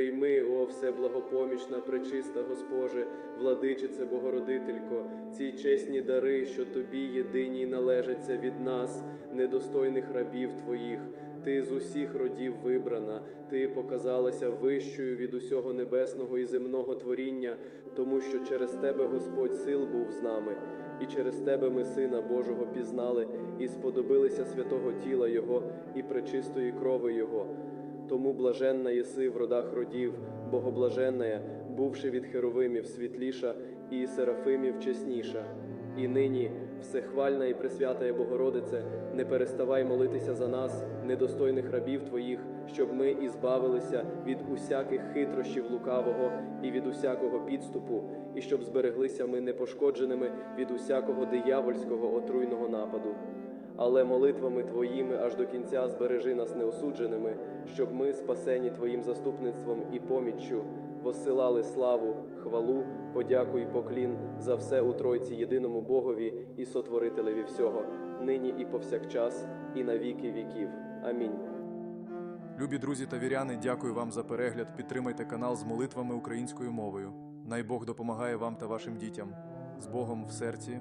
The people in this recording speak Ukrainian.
Прийми, о всеблагопомічна, пречиста Госпоже, владичице Богородителько, ці чесні дари, що тобі єдиній належаться від нас, недостойних рабів Твоїх. Ти з усіх родів вибрана, ти показалася вищою від усього небесного і земного творіння, тому що через тебе Господь сил був з нами, і через тебе ми Сина Божого пізнали, і сподобилися святого тіла Його і пречистої крови Його. Тому блаженна єси в родах родів, богоблаженная, бувши від херовимів світліша і серафимів чесніша. І нині, всехвальна і пресвятая Богородице, не переставай молитися за нас, недостойних рабів Твоїх, щоб ми ізбавилися від усяких хитрощів лукавого і від усякого підступу, і щоб збереглися ми непошкодженими від усякого диявольського отруйного нападу але молитвами Твоїми аж до кінця збережи нас неосудженими, щоб ми, спасені Твоїм заступництвом і поміччю, воссилали славу, хвалу, подяку і поклін за все у Тройці єдиному Богові і Сотворителеві всього, нині і повсякчас, і на віки віків. Амінь. Любі друзі та віряни, дякую вам за перегляд. Підтримайте канал з молитвами українською мовою. Най Бог допомагає вам та вашим дітям. З Богом в серці